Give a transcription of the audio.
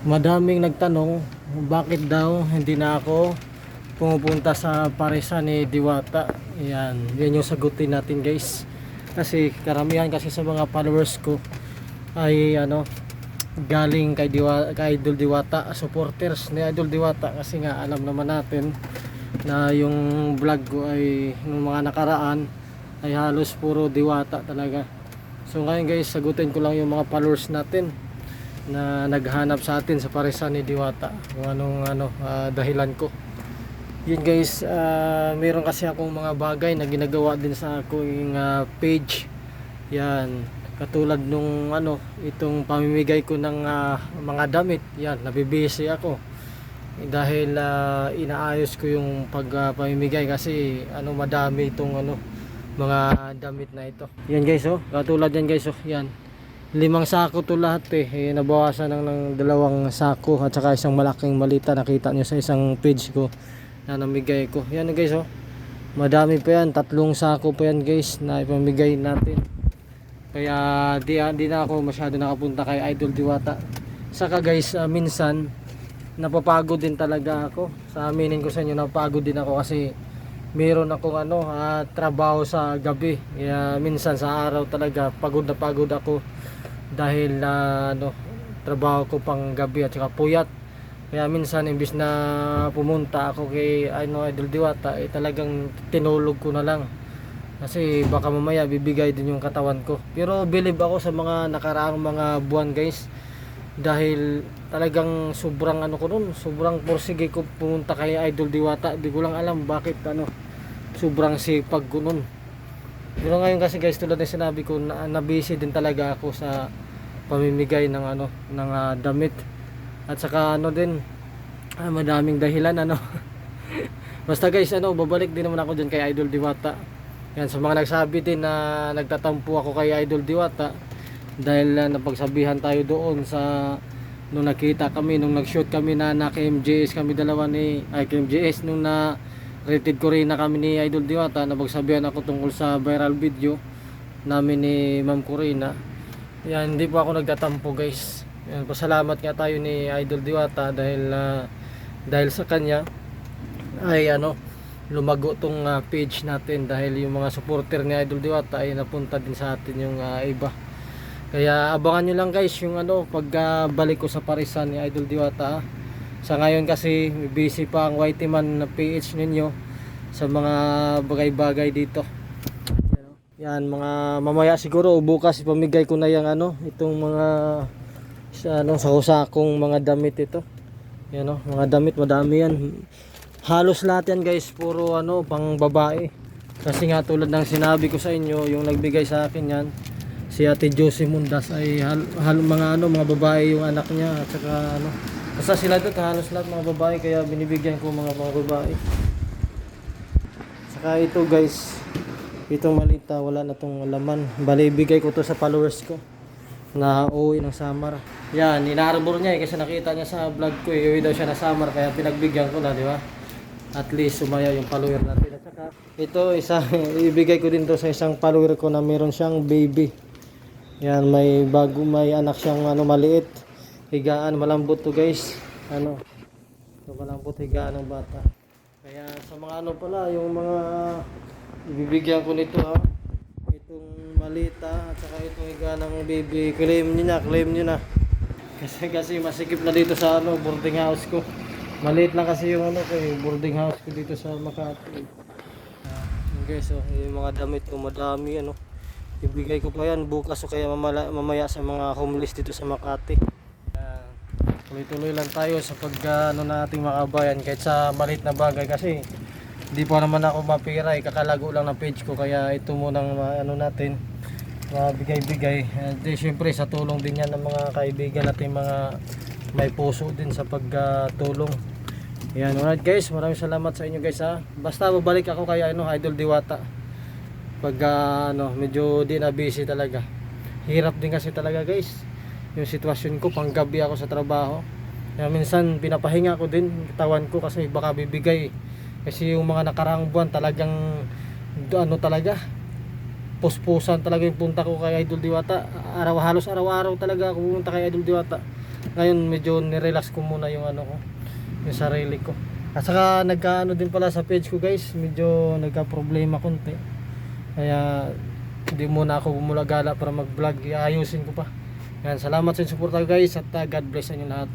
madaming nagtanong bakit daw hindi na ako pumupunta sa paresa ni Diwata. Yan, yan yung sagutin natin guys. Kasi karamihan kasi sa mga followers ko ay ano galing kay Diwa, kay Idol Diwata, supporters ni Idol Diwata kasi nga alam naman natin na yung vlog ko ay nung mga nakaraan ay halos puro Diwata talaga. So ngayon guys, sagutin ko lang yung mga followers natin na naghanap sa atin sa paresa ni Diwata kung anong ano ah, dahilan ko. Yun guys ah, meron kasi akong mga bagay na ginagawa din sa aking ah, page. Yan katulad nung ano itong pamimigay ko ng ah, mga damit. Yan nabibisi ako. Dahil ah, inaayos ko yung pagpamimigay kasi ano madami itong ano mga damit na ito. Yan guys oh katulad yan guys oh yan limang sako to lahat eh, eh nabawasan ng, ng dalawang sako at saka isang malaking malita nakita nyo sa isang page ko na namigay ko. Yan guys oh. Madami pa yan. Tatlong sako pa yan guys na ipamigay natin. Kaya di, di na ako masyado nakapunta kay Idol Diwata. Saka guys ah, minsan napapagod din talaga ako. Sa aminin ko sa inyo napapagod din ako kasi meron akong ano ah, trabaho sa gabi. Kaya minsan sa araw talaga pagod na pagod ako dahil na ano trabaho ko pang gabi at saka puyat. Kaya minsan imbis na pumunta ako kay ano Idol Diwata eh talagang tinulog ko na lang. Kasi baka mamaya bibigay din yung katawan ko. Pero believe ako sa mga nakaraang mga buwan guys dahil talagang sobrang ano ko nun sobrang porsige ko pumunta kay Idol Diwata. Di ko lang alam bakit ano sobrang sipag ko nun pero ngayon kasi guys tulad ng sinabi ko na, na busy din talaga ako sa pamimigay ng ano ng ah, damit. At saka ano din ah, madaming dahilan ano. Basta guys ano babalik din naman ako dyan kay Idol Diwata. Yan sa mga nagsabi din na nagtatampo ako kay Idol Diwata dahil ah, napagsabihan tayo doon sa nung nakita kami nung nag-shoot kami na na MJS kami dalawa ni ay MJS nung na rated ko rin na kami ni Idol Diwata. Napagsabihan ako tungkol sa viral video namin ni Ma'am Corina. Yan hindi po ako nagtatampo guys. Yan, pasalamat nga tayo ni Idol Diwata dahil ah, dahil sa kanya ay ano lumago tong ah, page natin dahil yung mga supporter ni Idol Diwata ay napunta din sa atin yung ah, iba. Kaya abangan nyo lang guys yung ano pagbalik ko sa parisan ni Idol Diwata ah. Sa ngayon kasi busy pa ang Whitey Man na PH ninyo sa mga bagay-bagay dito. Yan, mga mamaya siguro o bukas ipamigay ko na yung ano itong mga sa ano sa sakong mga damit ito. Yan oh, mga damit madami yan. Halos lahat yan guys puro ano pang babae. Kasi nga tulad ng sinabi ko sa inyo yung nagbigay sa akin yan si Ate Josie Mundas ay hal, hal- mga ano mga babae yung anak niya at saka ano basta sila doon halos lahat mga babae kaya binibigyan ko mga mga babae. Saka ito guys itong malita wala na tong laman. Bali ibigay ko to sa followers ko na uuwi ng Samar. Yan inarbor niya eh kasi nakita niya sa vlog ko eh uwi daw siya na Samar kaya pinagbigyan ko na di ba? At least sumaya yung follower natin. At saka ito isa ibigay ko din to sa isang follower ko na meron siyang baby. Yan may bago may anak siyang ano maliit higaan. Malambot to guys. Ano? So, malambot higaan ng bata. Kaya sa mga ano pala yung mga ibibigyan ko nito ha itong malita at saka itong higaan ng baby claim niyo na claim niyo na. Kasi kasi masikip na dito sa ano boarding house ko. Maliit lang kasi yung ano ko yung boarding house ko dito sa Makati. Ah, yun guys oh, yung mga damit ko madami ano. Ibigay ko pa yan bukas o kaya mamala, mamaya sa mga homeless dito sa Makati. Ah, tuloy-tuloy lang tayo sa pag ah, ano nating makabayan kahit sa maliit na bagay kasi di pa naman ako mapira eh, kakalago lang ng page ko kaya ito munang ma- ano natin mabigay-bigay. Uh, di syempre sa tulong din yan ng mga kaibigan natin mga may puso din sa pagtulong. Yan alright guys. Maraming salamat sa inyo guys ha. Basta babalik ako kay ano Idol Diwata. Pag ah, ano medyo di na busy talaga. Hirap din kasi talaga guys yung sitwasyon ko pang gabi ako sa trabaho. Kaya minsan pinapahinga ko din tawan ko kasi baka bibigay. Kasi yung mga nakaraang buwan talagang ano talaga puspusan talaga yung punta ko kay Idol Diwata. Araw halos araw-araw talaga ako pumunta kay Idol Diwata. Ngayon medyo nirelax ko muna yung ano ko yung sarili ko. At saka nagkaano din pala sa page ko guys. Medyo nagka problema konti. Kaya hindi muna ako gumulagala para mag vlog ayusin ko pa. Yan, salamat sa inyong suporta guys at uh, God bless sa inyo lahat.